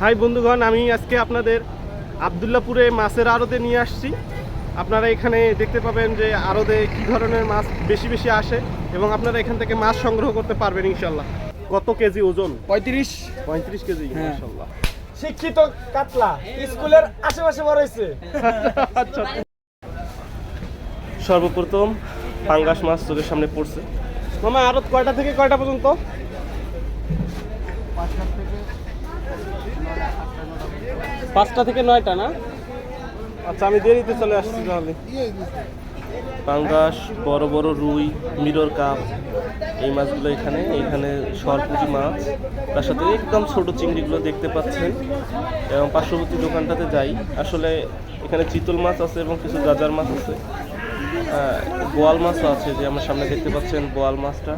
High বন্ধুগণ আমি আজকে আপনাদের আবদুল্লাপুরে মাছের আড়তে নিয়ে আসছি। আপনারা এখানে দেখতে পাবেন যে আড়তে কী ধরনের মাছ বেশি বেশি আসে এবং আপনারা এখান থেকে মাছ সংগ্রহ করতে পারবেন ইনশাল্লাহ কত কেজি ওজন? পঁয়ত্রিশ। পঁয়ত্রিশ কেজি হ্যাঁ। ইনশাল্লাহ শিক্ষিত কাতলা স্কুলের আশেপাশে বড় হয়েছে। আচ্ছা। সর্বপ্রথম পাঙ্গাস মাছ চোখের সামনে পড়ছে। মামা আড়ত কয়টা থেকে কয়টা পর্যন্ত? পাঁচটা থেকে নয়টা না? আচ্ছা আমি দেরিতে চলে আসছি তাহলে। পাঙ্গাস বড় বড় রুই মিরর কাপ এই মাছগুলো এখানে। এখানে সরপুজি মাছ। তার সাথে একদম ছোট চিংড়িগুলো দেখতে পাচ্ছেন। এবং পার্শ্ববর্তী দোকানটাতে যাই। আসলে এখানে চিতল মাছ আছে এবং কিছু গাজার মাছ আছে। বোয়াল মাছও আছে যে আমার সামনে দেখতে পাচ্ছেন বোয়াল মাছটা।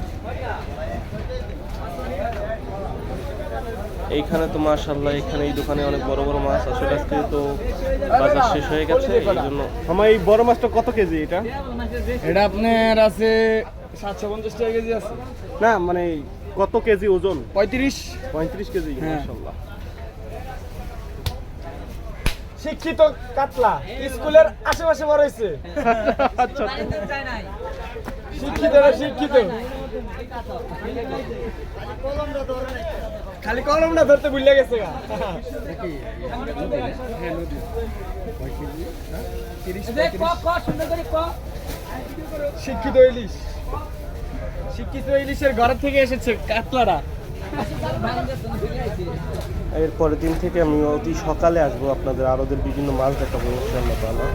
এইখানে তো মাশাল্লাহ এখানে এই দোকানে অনেক বড় বড় মাছ আসলে আজকে তো বাজার শেষ হয়ে গেছে এই জন্য। আমার এই বড় মাছটা কত কেজি এটা? এটা আপনার আছে সাতশো পঞ্চাশ টাকা কেজি আছে। না মানে কত কেজি ওজন? পঁয়ত্রিশ। পঁয়ত্রিশ কেজি হ্যাঁ। মাশাল্লাহ শিক্ষিত কাতলা স্কুলের আশেপাশে বড় হয়েছে আচ্ছা শিক্ষিত শিক্ষিত। খালি কলমটা ধরতে ভুলে গেছে শিক্ষিত ইলিশ। শিক্ষিত ইলিশের ঘর থেকে এসেছে কাতলাটা এর পরের দিন থেকে আমি অতি সকালে আসব আপনাদের আরোদের বিভিন্ন মাছ দেখাবো, ইনশাআল্লাহ তাআলা।